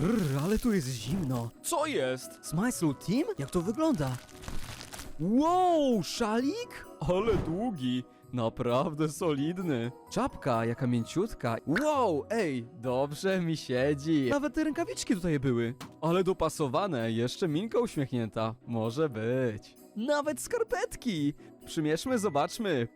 Rrr, ale tu jest zimno. Co jest? Smyslu Team? Jak to wygląda? Wow, szalik? Ale długi. Naprawdę solidny. Czapka, jaka mięciutka. Wow, ej, dobrze mi siedzi. Nawet te rękawiczki tutaj były. Ale dopasowane, jeszcze minka uśmiechnięta. Może być. Nawet skarpetki. Przymierzmy, zobaczmy.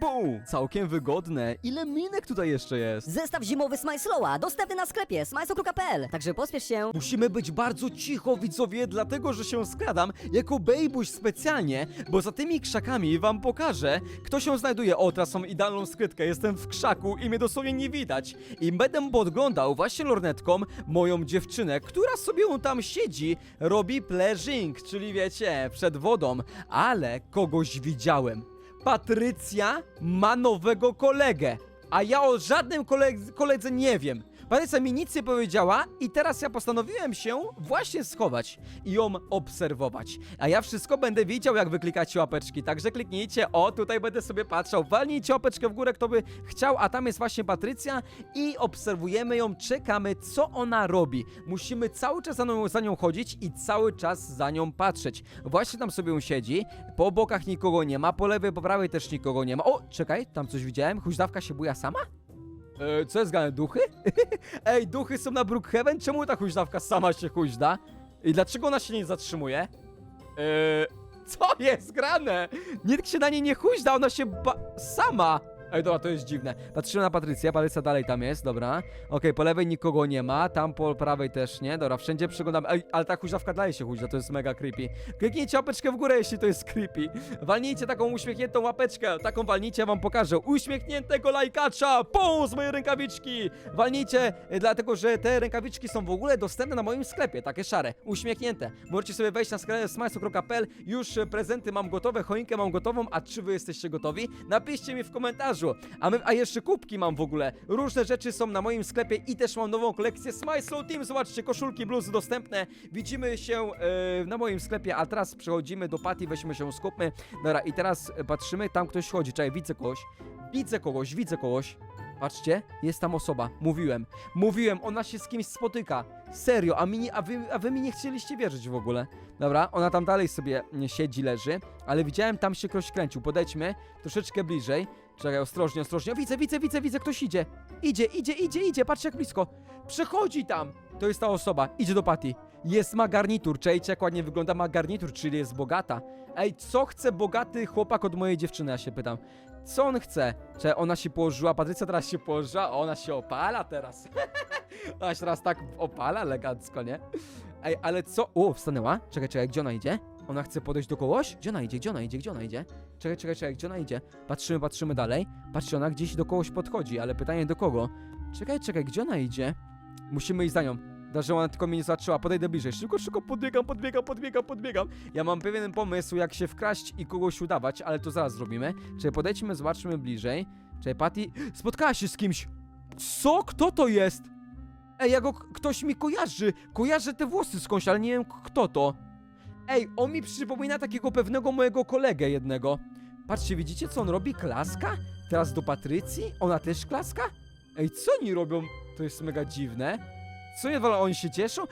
Bum! Całkiem wygodne. Ile minek tutaj jeszcze jest? Zestaw zimowy Smajslowa, dostępny na sklepie smajslo.pl. Także pospiesz się. Musimy być bardzo cicho, widzowie, dlatego że się skradam jako bejbuś specjalnie, bo za tymi krzakami wam pokażę, kto się znajduje. O, teraz mam idealną skrytkę, jestem w krzaku i mnie dosłownie nie widać. I będę podglądał właśnie lornetką moją dziewczynę, która sobie tam siedzi, robi pleasing, czyli wiecie, przed wodą, ale kogoś widziałem. Patrycja ma nowego kolegę, a ja o żadnym koledze, nie wiem. Patrycja mi nic nie powiedziała i teraz ja postanowiłem się właśnie schować i ją obserwować. A ja wszystko będę widział, jak wy klikacie łapeczki, także kliknijcie, o, tutaj będę sobie patrzał, walnijcie łapeczkę w górę, kto by chciał, a tam jest właśnie Patrycja i obserwujemy ją, czekamy, co ona robi. Musimy cały czas za nią, za nią chodzić i cały czas za nią patrzeć. Właśnie tam sobie siedzi, po bokach nikogo nie ma, po lewej, po prawej też nikogo nie ma. O, czekaj, tam coś widziałem, huźdawka się buja sama? E, co jest grane? Duchy? Ej, duchy są na Brookhaven? Czemu ta huźdawka sama się huźda? I dlaczego ona się nie zatrzymuje? Eee, co jest grane? Nikt się na niej nie huźda, ona się ba... sama! Ej, dobra, to jest dziwne. Patrzymy na Patrycję, Patrycja dalej tam jest, dobra. Okej, po lewej nikogo nie ma, tam po prawej też nie, dobra, wszędzie przeglądamy. Ej, ale ta huźdawka dalej się huźda, to jest mega creepy. Kliknijcie łapeczkę w górę, jeśli to jest creepy. Walnijcie taką uśmiechniętą łapeczkę, taką walnijcie, ja wam pokażę. Uśmiechniętego lajkacza, pum, z mojej rękawiczki. Walnijcie, y, dlatego że te rękawiczki są w ogóle dostępne na moim sklepie, takie szare, uśmiechnięte. Możecie sobie wejść na sklep smajsu.pl, już y, prezenty mam gotowe, choinkę mam gotową, a czy wy jesteście gotowi? Napiszcie mi w komentarzu. A, my, a jeszcze kubki mam w ogóle. Różne rzeczy są na moim sklepie i też mam nową kolekcję Smile Slow Team. Zobaczcie, koszulki, bluzy dostępne. Widzimy się e, na moim sklepie, a teraz przechodzimy do Pati, weźmy się, skupmy. Dobra, i teraz patrzymy, tam ktoś chodzi. Czekaj, widzę kogoś. Widzę kogoś, widzę kogoś. Patrzcie, jest tam osoba. Mówiłem. Mówiłem, ona się z kimś spotyka. Serio, a, mi a, wy, a wy mi nie chcieliście wierzyć w ogóle. Dobra, ona tam dalej sobie siedzi, leży, ale widziałem, tam się ktoś kręcił. Podejdźmy troszeczkę bliżej. Czekaj, ostrożnie, ostrożnie. Widzę, widzę, widzę, widzę, ktoś idzie. Idzie, idzie, idzie, idzie, patrz jak blisko. Przechodzi tam. To jest ta osoba, idzie do Pati. Jest ma garnitur, czejcie jak ładnie wygląda ma garnitur, czyli jest bogata. Ej, co chce bogaty chłopak od mojej dziewczyny, ja się pytam. Co on chce? Czy ona się położyła, Patrycja teraz się położyła, ona się opala teraz. ona się teraz tak opala elegancko, nie? Ej, ale co? O, wstanęła. Czekaj, czekaj, gdzie ona idzie? Ona chce podejść do kogoś? Gdzie ona idzie? Gdzie ona idzie? Gdzie ona idzie? Czekaj, czekaj, czekaj, gdzie ona idzie? Patrzymy, patrzymy dalej. Patrzcie, ona gdzieś do kogoś podchodzi, ale pytanie do kogo? Czekaj, czekaj, gdzie ona idzie? Musimy iść za nią. Że ona tylko mnie nie zaczęła, podejdę bliżej. Szybko, szybko, podbiegam, podbiegam, podbiegam, podbiegam. Ja mam pewien pomysł, jak się wkraść i kogoś udawać, ale to zaraz zrobimy. Czyli podejdźmy, zobaczmy bliżej. Czyli Patty spotkała się z kimś. Co? Kto to jest? Ej, ja go, ktoś mi kojarzy. Kojarzę te włosy skądś, ale nie wiem kto to. Ej, on mi przypomina takiego pewnego mojego kolegę jednego. Patrzcie, widzicie co on robi? Klaska? Teraz do Patrycji? Ona też klaska? Ej, co oni robią? To jest mega dziwne. Co nie oni się cieszą?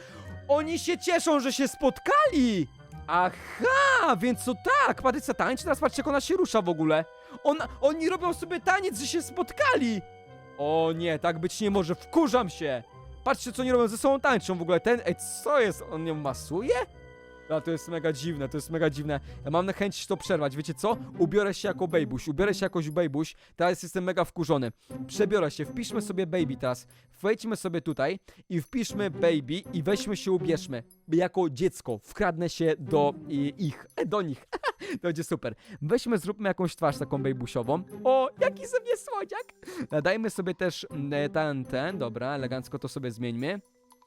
Oni się cieszą, że się spotkali! Aha, więc to tak, Patrycja tańczy, teraz patrzcie jak ona się rusza w ogóle. Ona, oni robią sobie taniec, że się spotkali! O nie, tak być nie może, wkurzam się! Patrzcie co oni robią, ze sobą tańczą w ogóle, ten, ej, co jest, on ją masuje? A to jest mega dziwne, to jest mega dziwne. Ja mam na chęć to przerwać, wiecie co? Ubiorę się jako bejbuś, ubiorę się jakoś bejbuś, teraz jestem mega wkurzony. Przebiorę się, wpiszmy sobie baby teraz. Wejdźmy sobie tutaj i wpiszmy baby i weźmy się ubierzmy. Jako dziecko, wkradnę się do i, ich, do nich. to będzie super. Weźmy, zróbmy jakąś twarz taką bejbusiową. O, jaki mnie słodziak! Dajmy sobie też mm, ten, ten, dobra, elegancko to sobie zmieńmy.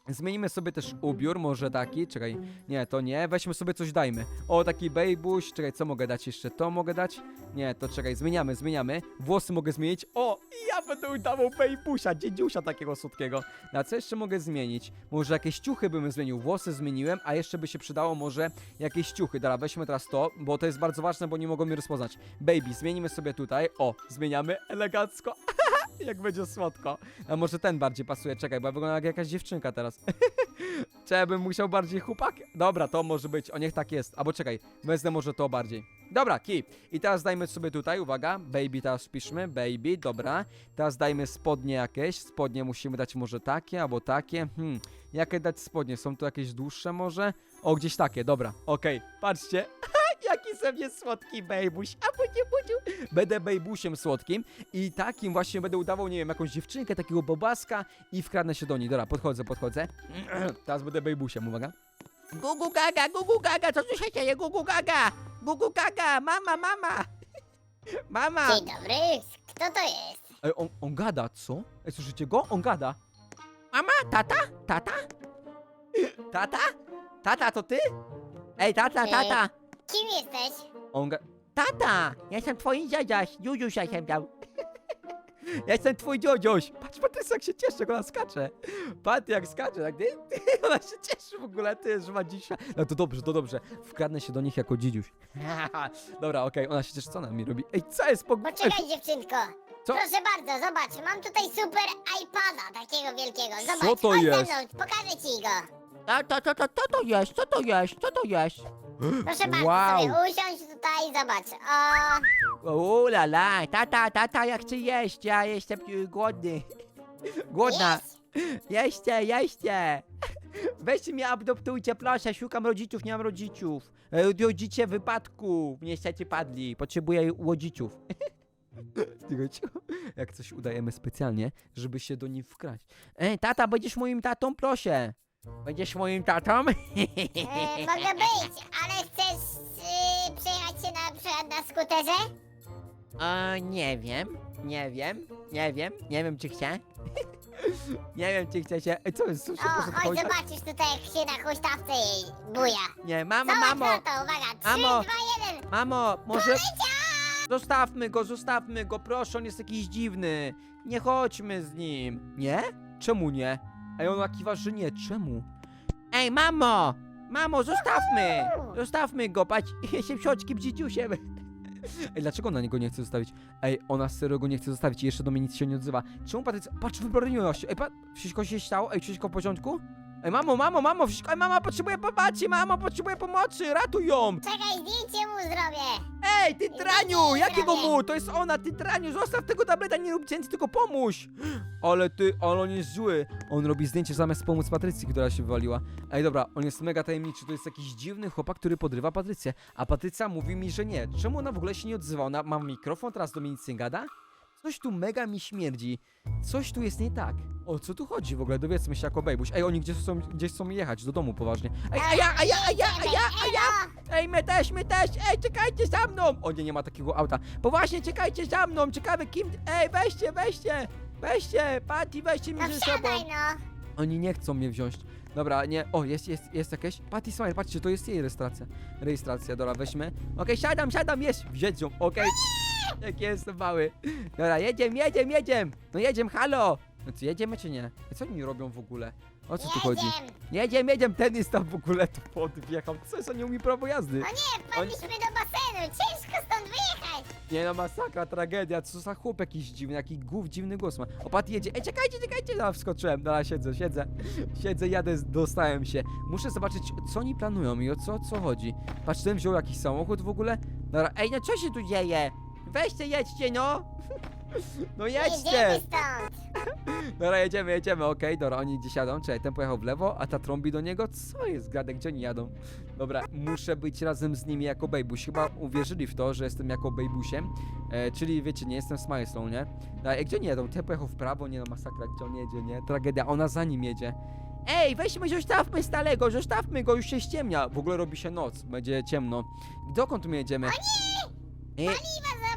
Zmienimy sobie też ubiór, może taki, czekaj, nie, to nie, weźmy sobie coś dajmy. O, taki bejbuś, czekaj, co mogę dać jeszcze, to mogę dać? Nie, to czekaj, zmieniamy, zmieniamy. Włosy mogę zmienić, o, ja będę udawał bejbusia, dziedziusia takiego słodkiego. Na co jeszcze mogę zmienić? Może jakieś ciuchy bym zmienił, włosy zmieniłem, a jeszcze by się przydało może jakieś ciuchy. Dobra, weźmy teraz to, bo to jest bardzo ważne, bo nie mogą mnie rozpoznać. Baby, zmienimy sobie tutaj, o, zmieniamy elegancko. Jak będzie słodko. A może ten bardziej pasuje, czekaj, bo ja wyglądam jak jakaś dziewczynka teraz. Czy bym musiał bardziej chłopak? Dobra, to może być. O, niech tak jest. Albo czekaj, wezmę może to bardziej. Dobra, kij. I teraz dajmy sobie tutaj, uwaga, baby teraz wpiszmy, baby, dobra. Teraz dajmy spodnie jakieś, spodnie musimy dać może takie, albo takie. Hmm, jakie dać spodnie? Są tu jakieś dłuższe może? O, gdzieś takie, dobra, okej, patrzcie. Jaki ze mnie słodki bejbuś, a budziu, budziu. Będę bejbusiem słodkim i takim właśnie będę udawał, nie wiem, jakąś dziewczynkę, takiego bobaska i wkradnę się do niej. Dobra, podchodzę, podchodzę. Teraz będę bejbusiem, uwaga. Gugu gaga, gugu gaga, co tu się dzieje, gugu gaga? Gugu gaga, mama, mama. Mama. Dzień dobry, kto to jest? Ej, on, on gada, co? Ej, słyszycie go? On gada. Mama, tata, tata? Tata? Tata, to ty? Ej, tata, tata. Kim jesteś? On ga... Tata! Ja jestem twoim dziadziaś, Dziudziuś ja się dał. Ja jestem twój dziudziuś. Patrz, Patrycja jak się cieszy, jak ona skacze. Patrz jak skacze, tak ty? Ona się cieszy w ogóle, ty, że ma dzisiaj. No to dobrze, to dobrze. Wkradnę się do nich jako dzidziuś. Dobra, okej, ona się cieszy, co ona mi robi? Ej, co jest po... Poczekaj dziewczynko. Co? Proszę bardzo, zobacz, mam tutaj super iPada takiego wielkiego. Zobacz, Co to chodź jest? ze mną, pokażę ci go. A, to, to, to, to, to jest, co to jest, co to jest? Proszę bardzo, Wow. sobie usiądź tutaj, zobacz. O, O la la, tata, tata, ja chcę jeść, ja jestem y, głodny. Głodna. jest? Jeźdźcie, jeźdźcie! Weźcie mnie, adoptujcie, proszę, szukam rodziców, nie mam rodziców. E, Rodzice w wypadku, niestety padli, potrzebuję łodziców. Cicho. Jak coś udajemy specjalnie, żeby się do nich wkraść. Ej, tata, będziesz moim tatą? Proszę. Będziesz moim tatą? E, mogę być, ale chcesz y, przejechać się na przykład na skuterze? Nie wiem, nie wiem, nie wiem, nie wiem czy chcę. nie wiem czy chcę się... Ej, co jest? Co się O, chodź, zobaczysz tutaj, jak się na huśtawce jej buja. Nie, mamo, Zobacz mamo, na to, uwaga, Mamo. dwa, jeden. mamo, może... Zostawmy go, zostawmy go, proszę, on jest jakiś dziwny. Nie chodźmy z nim. Nie? Czemu nie? Ej, on kiwa, że nie, czemu? Ej, mamo! Mamo, zostawmy! Zostawmy go, patrz, jestem siodźkim dzidziusiem. Ej, dlaczego ona niego nie chce zostawić? Ej, ona serio go nie chce zostawić i jeszcze do mnie nic się nie odzywa. Czemu Patrycja... Patrz, wybroniła się. Ej, pa... wszystko się stało? Ej, wszystko w porządku? Ej, mamo, mamo, mamo, wszystko... Ej, mama potrzebuje pomocy, mamo potrzebuje pomocy, ratuj ją! Czekaj, zdjęcie mu zrobię. Ej, ty traniu! Jakiego mu? To jest ona, ty traniu! Zostaw tego tableta, nie rób zdjęć, tylko pomóż! Ale ty, ale on jest zły. On robi zdjęcie zamiast pomóc Patrycji, która się wywaliła. Ej, dobra, on jest mega tajemniczy. To jest jakiś dziwny chłopak, który podrywa Patrycję. A Patrycja mówi mi, że nie. Czemu ona w ogóle się nie odzywa? Ona ma mikrofon, teraz do mnie nic nie gada? Coś tu mega mi śmierdzi. Coś tu jest nie tak. O co tu chodzi w ogóle? Dowiedzmy się jako bejbuś. Ej, oni gdzieś są, gdzieś chcą jechać, do domu poważnie. Ej, a ja, a ja, a ja, a ja, a ja! Ej, my też, my też! Ej, czekajcie za mną! O nie, nie ma takiego auta. Poważnie, czekajcie za mną! Ciekawe kim... Ej, weźcie, weźcie! Weźcie! Patty, weźcie mnie No ze sobą! wsiadaj no. Oni nie chcą mnie wziąć. Dobra, nie. O, jest, jest, jest jakieś. Patty Smile, patrzcie, to jest jej rejestracja. Rejestracja, dobra, weźmy. Okej, siadam, siadam, jest! Wziąć ją, okej. Jak jestem mały. Dobra, jedziemy, jedziemy, jedziemy! No jedziemy, halo! No co, jedziemy czy nie? Co oni robią w ogóle? O co tu chodzi? Jedziemy. Jedziemy, jedziemy, ten jest tam w ogóle tu podwjechał. Co jest, on nie umie prawo jazdy? No nie, wpadliśmy do basenu, ciężko stąd wyjechać. Nie no, masakra, tragedia, co za chłop jakiś dziwny, jaki głów dziwny głos ma. O, Pat jedzie, ej, czekajcie, czekajcie, no, wskoczyłem, dobra, siedzę, siedzę, siedzę, jadę, dostałem się. Muszę zobaczyć, co oni planują i o co, co chodzi. Patrz, ten wziął jakiś samochód w ogóle. Dobra, ej, no co się tu dzieje? Weźcie, jedźcie, no! No jedźcie! Jedziemy stąd. Dobra, jedziemy, jedziemy, okej, dobra, oni gdzieś jadą, czekaj, ten pojechał w lewo, a ta trąbi do niego, co jest, gadek, gdzie oni jadą? Dobra, muszę być razem z nimi jako bejbuś, chyba uwierzyli w to, że jestem jako bejbusiem, e, czyli wiecie, nie jestem smajslą, nie? A e, gdzie oni jadą? Ten pojechał w prawo, nie no, masakra, gdzie on jedzie, nie? Tragedia, ona za nim jedzie. Ej, weźmy, zostawmy starego, zostawmy go, już się ściemnia, w ogóle robi się noc, będzie ciemno. Dokąd my jedziemy? O nie! E, Paliwa zabrakło.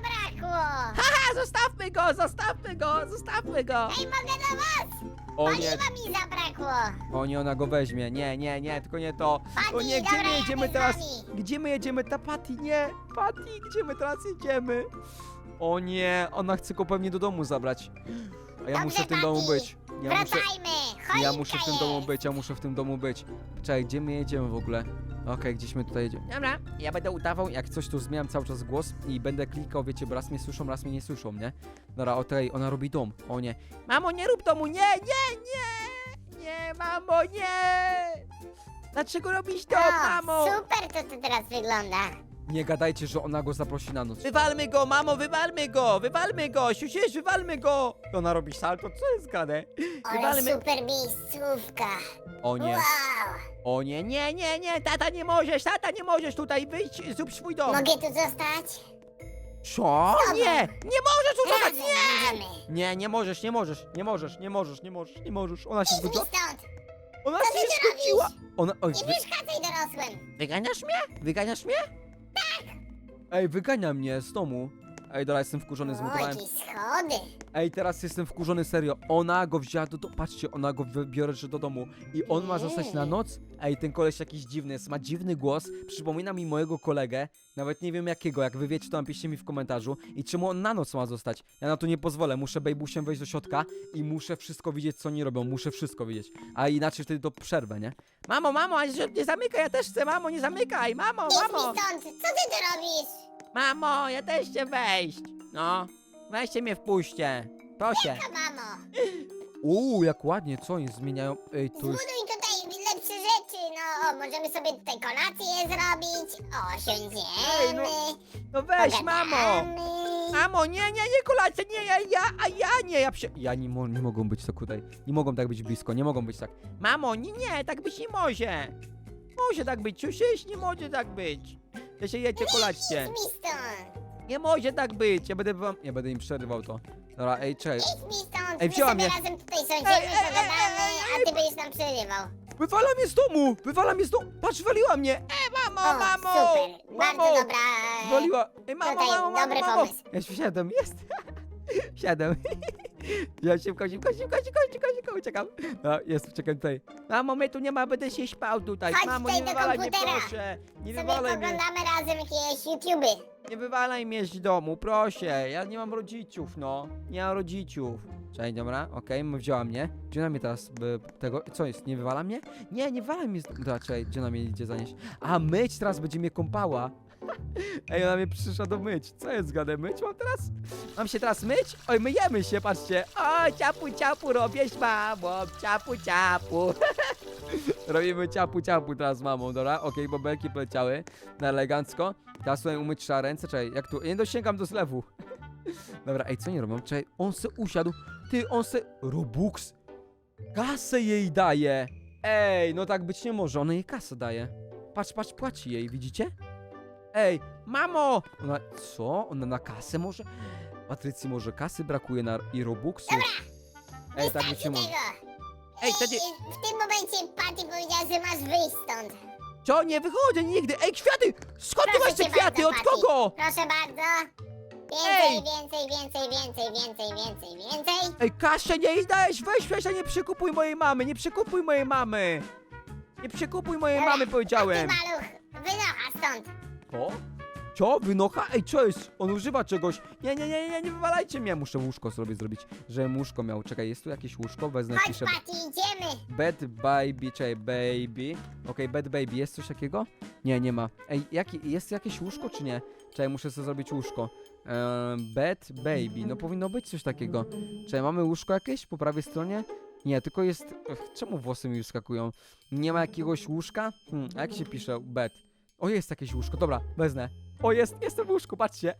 Zostawmy go, zostawmy go, zostawmy go! Ej, mogę do was. O nie, Paliwa mi zabrakło. O nie, ona go weźmie. Nie, nie, nie, tylko nie to. O Patty, nie, gdzie dobra, my jedziemy jadę z teraz? wami. Gdzie my jedziemy? Ta Patty, nie! Patty, gdzie my teraz jedziemy? O nie, ona chce go pewnie do domu zabrać. A ja Dobrze, muszę w tym domu Patty. być. Ja muszę, Wracajmy. Choinka ja muszę w tym domu jest. być, ja muszę w tym domu być. Czekaj, gdzie my jedziemy w ogóle? Okej, gdzieś my tutaj jedziemy. Dobra, ja będę udawał, jak coś tu zmieniam cały czas głos i będę klikał, wiecie, bo raz mnie słyszą, raz mnie nie słyszą, nie? Dobra, o tej, ona robi dom. O nie. Mamo, nie rób domu, nie, nie, nie! Nie, mamo, nie! Dlaczego robisz to, O, mamo? super to to teraz wygląda. Nie gadajcie, że ona go zaprosi na noc. Wywalmy go, mamo, wywalmy go, wywalmy go, siusiesz, wywalmy go. Ona robi salto, co jest gadane? Ale Wywalmy. super miejscówka. O nie, Wow. o nie, nie, nie, nie, tata nie możesz, tata nie możesz tutaj wyjść, zrób swój dom. Mogę tu zostać? Co? Nie, nie możesz tu zostać, Razem nie! będziemy. Nie, nie możesz, nie możesz, nie możesz, nie możesz, nie możesz, nie możesz. Ona się Idź mi zgodziła. stąd. Ona Co się ty? Ona, oj, Nie wy, przeszkadzaj dorosłym. wyganiasz mnie? Wyganiasz mnie? Ej, wygania mnie z domu. Ej, dobra, jestem wkurzony, O, zmutowałem. jakieś schody. Ej, teraz jestem wkurzony serio. Ona go wzięła do domu. Patrzcie, ona go wybiorę że do domu. I on ma zostać na noc? Ej, ten koleś jakiś dziwny jest, ma dziwny głos. Przypomina mi mojego kolegę. Nawet nie wiem jakiego. Jak wy wiecie, to napiszcie mi w komentarzu. I czemu on na noc ma zostać? Ja na to nie pozwolę. Muszę bejbusiem wejść do środka i muszę wszystko widzieć, co oni robią. Muszę wszystko widzieć. A inaczej wtedy to przerwę, nie? Mamo, mamo, się nie zamykaj, ja też chcę, mamo, nie zamykaj, mamo, Idź mamo. stąd. Co ty tu robisz? Mamo, ja też chcę wejść. No, weźcie mnie wpuśćcie. Proszę. To mamo. Uuu, jak ładnie, co oni zmieniają? Ej, to jest... Zbuduj tutaj lepsze rzeczy. No, o, możemy sobie tutaj kolację zrobić. O, Ej, no, siądziemy. No weź, mamo! pogadamy. Mamo, nie, nie, nie kolacja, nie, ja, ja, a ja nie, ja psie... Ja nie, mo nie mogą być tak tutaj, nie mogą tak być blisko, nie mogą być tak. Mamo, nie, nie, tak być nie może. Może tak być, słyszysz? Nie może tak być. Ja się jecie kolację. Idź mi stąd. Nie może tak być, ja będę wam... Ja będę im przerywał to. Dobra, ej, czekaj. Idź mi stąd. Ej, My wzięła sobie mnie. razem tutaj Ej, sądziemy, ej, ej, pogadamy, ej, ej, a ty będziesz nam przerywał. Wywala mnie z domu! Wywala mnie z domu! Patrz, waliła mnie! Ej, mamo, O, mamo! super. Bardzo Mamo! dobra. e, Waliła! Ej, mamo, Tutaj mamo, mamo, dobry mamo! pomysł. Ja się wsiadłem, jest! Wsiadłem. Ja szybko, szybko, szybko, szybko, szybko, szybko uciekam. No, jest, czekam tutaj. Mamo, mnie tu nie ma, będę się spał tutaj. Chodź Mamo, tutaj nie do wywalaj mnie, komputera. proszę. Nie Sobie wywalaj mnie. poglądamy razem jakieś YouTuby. Nie wywalaj mnie z domu, proszę. Ja nie mam rodziców, no. Nie mam rodziców. Cześć, dobra, okej, wzięła mnie. Gdzie ona mnie teraz, by, tego, co jest, nie wywala mnie? Nie, nie wywala mnie z Dobra, czekaj, gdzie ona mnie idzie zanieść? A, myć teraz będzie mnie kąpała. Ej, ona mnie przyszła do myć. Co jest gadę myć mam teraz? Mam się teraz myć? Oj, myjemy się, patrzcie. O, ciapu, ciapu robię z mamą. Ciapu, ciapu. Robimy ciapu, ciapu teraz z mamą, dobra? Okej, bobelki poleciały na elegancko. Teraz tutaj umyć trzeba ręce, czekaj, jak tu, nie dosięgam do zlewu. Dobra, ej, co nie robią? Czekaj, on se usiadł. Ty, on se... Robux? Kasę jej daje. Ej, no tak być nie może, ona jej kasę daje. Patrz, patrz, płaci jej, widzicie? Ej, mamo! Ona, co? Ona na kasę może? Patrycji może kasy brakuje na i Robuxu? Ej, tak być nie może. tego. Ej, wtedy... W tym momencie Patty powiedziała, że masz wyjść stąd. Co? Nie wychodzę nigdy! Ej, kwiaty! Skąd ty masz te cię kwiaty? Od Patty. kogo? Proszę bardzo. Ej! Więcej, więcej, więcej, więcej, więcej, więcej, więcej. Ej, Kasia, nie jej dajesz! Weź, weź, a nie przekupuj mojej mamy! Nie przekupuj mojej mamy! Nie przekupuj mojej Dobra, mamy, Ty powiedziałem! maluch, wynocha stąd. Co? Co? Wynocha? Ej, co jest? On używa czegoś. Nie, nie, nie, nie, nie wywalajcie mnie. Muszę łóżko sobie zrobić, żebym łóżko miał. Czekaj, jest tu jakieś łóżko? Wezmę, Chodź piszę. Patty, idziemy. Bed baby, czekaj, baby. Okej, bed baby, jest coś takiego? Nie, nie ma. Ej, jaki, jest jakieś łóżko, czy nie? Czekaj, muszę sobie zrobić łóżko. Ehm, bed baby, no powinno być coś takiego. Czekaj, mamy łóżko jakieś po prawej stronie? Nie, tylko jest... Ech, czemu włosy mi już skakują? Nie ma jakiegoś łóżka? Hmm, a jak się pisze bed? O, jest jakieś łóżko, dobra, wezmę. O, jest, jestem w łóżku, patrzcie.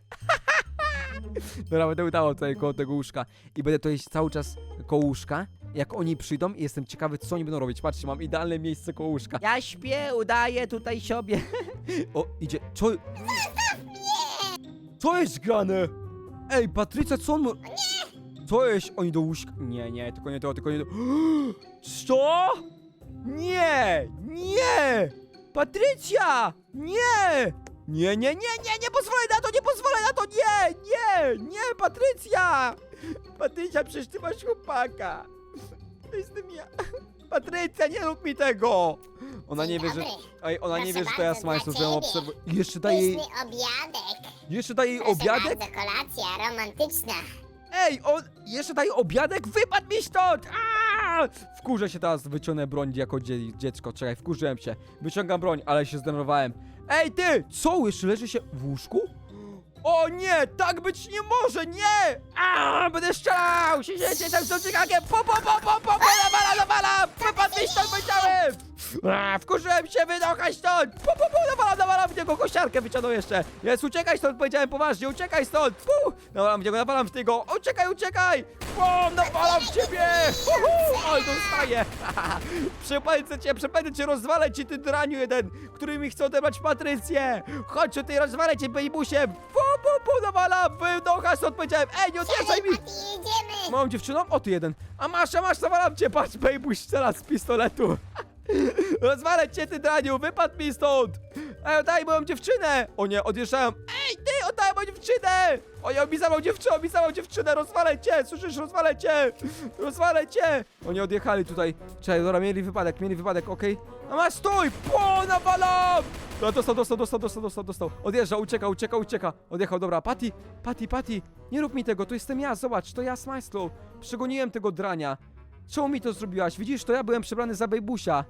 Dobra, będę udawał tutaj koło tego łóżka. I będę tutaj cały czas koło łóżka. Jak oni przyjdą i jestem ciekawy, co oni będą robić. Patrzcie, mam idealne miejsce koło łóżka. Ja śpię, udaję tutaj sobie. o, idzie. Co? Co jest grane? Ej, Patrycja, co on... Co jest? Oni do łóżka... Nie, nie, tylko nie to, tylko nie to... Co? Nie! Nie! Patrycja! Nie! Nie, nie, nie, nie, nie pozwolę na to, nie pozwolę na to, nie, nie, nie, Patrycja! Patrycja, przecież ty masz chłopaka. To jestem ja. Patrycja, nie rób mi tego! Ona nie wie, że... Ej, ona nie wie, że to ja dla że ją obserwuję. Jeszcze daje jej... Obiadek. Jeszcze daje jej obiadek? bardzo, kolacja romantyczna. Ej, on jeszcze daje obiadek? Wypadł mi stąd! Aaaa! Wkurzę się teraz, wyciągnę broń jako dzie dziecko. Czekaj, wkurzyłem się. Wyciągam broń, ale się zdenerwowałem. Ej, ty! Co? Jeszcze leży się w łóżku? O nie! Tak być nie może! Nie! A, Będę strzelał! Siedziecie tam z dociekakiem! Po, po, po, po, po, nawala, nawala! Wypadł mi stąd, powiedziałem! A, wkurzyłem się, wynochaj stąd! Pu, pu, pu, nawalam, nawalam w niego, kosiarkę wyciągnął jeszcze! Jest, uciekaj stąd, powiedziałem poważnie, uciekaj stąd! Fu! Nawalam w niego, nawalam w niego, uciekaj, uciekaj! Bum, nawalam w ciebie! Uhu! Oj, dostaję! Przepędzę cię, przepędzę cię, rozwalę ci, ty draniu jeden, który mi chce odebrać Patrycję! Chodź tutaj, rozwalę cię, bejbusiem! Fu, pu, pu, nawalam, wynocha stąd, powiedziałem, ej, nie odjeżdżaj mi! Jedziemy! Małą dziewczyną? O, tu jeden. A masz, a masz, zawalam cię, patrz, bejbuś strzela z pistoletu. Rozwalę cię, ty draniu, wypadł mi stąd. Ej, oddaj moją dziewczynę. O nie, odjeżdżają. Ej, ty, oddaj moją dziewczynę. O nie, obizawał dziewczynę, obizawał dziewczynę, rozwalę cię, słyszysz, rozwalę cię. Rozwalę cię. Oni odjechali tutaj. Czekaj, dobra, mieli wypadek, mieli wypadek, okej. A masz, stój, po, nawalam. No, dostał, dostał, dostał, dostał, dostał, dostał. Odjeżdża, ucieka, ucieka, ucieka. Odjechał, dobra, Patty, Patty, Patty, nie rób mi tego, to jestem ja, zobacz, to ja z Majslą. Przegoniłem tego drania. Czemu mi to zrobiłaś? Widzisz, to ja byłem przebrany za bejbusia.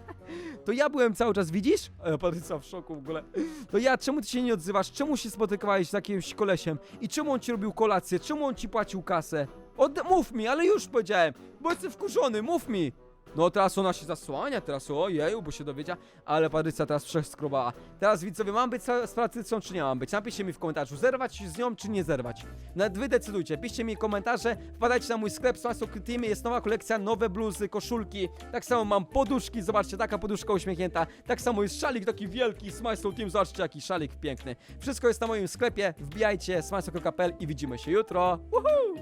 to ja byłem cały czas, widzisz? E, Patrycja w szoku w ogóle. To ja, czemu ty się nie odzywasz? Czemu się spotykałeś z jakimś kolesiem? I czemu on ci robił kolację? Czemu on ci płacił kasę? Od... Mów mi, ale już powiedziałem, bo jestem wkurzony, mów mi! No teraz ona się zasłania, teraz ojeju, bo się dowiedziała, ale Patrycja teraz przeskrobała. Teraz widzowie, mam być z Patrycją czy nie mam być? Napiszcie mi w komentarzu, zerwać z nią czy nie zerwać. Nawet wy decydujcie, piszcie mi komentarze, wpadajcie na mój sklep Smaso Teamy, jest nowa kolekcja, nowe bluzy, koszulki, tak samo mam poduszki, zobaczcie, taka poduszka uśmiechnięta, tak samo jest szalik taki wielki, Smysl Team, zobaczcie jaki szalik piękny. Wszystko jest na moim sklepie, wbijajcie smysl.pl i widzimy się jutro. Woohoo!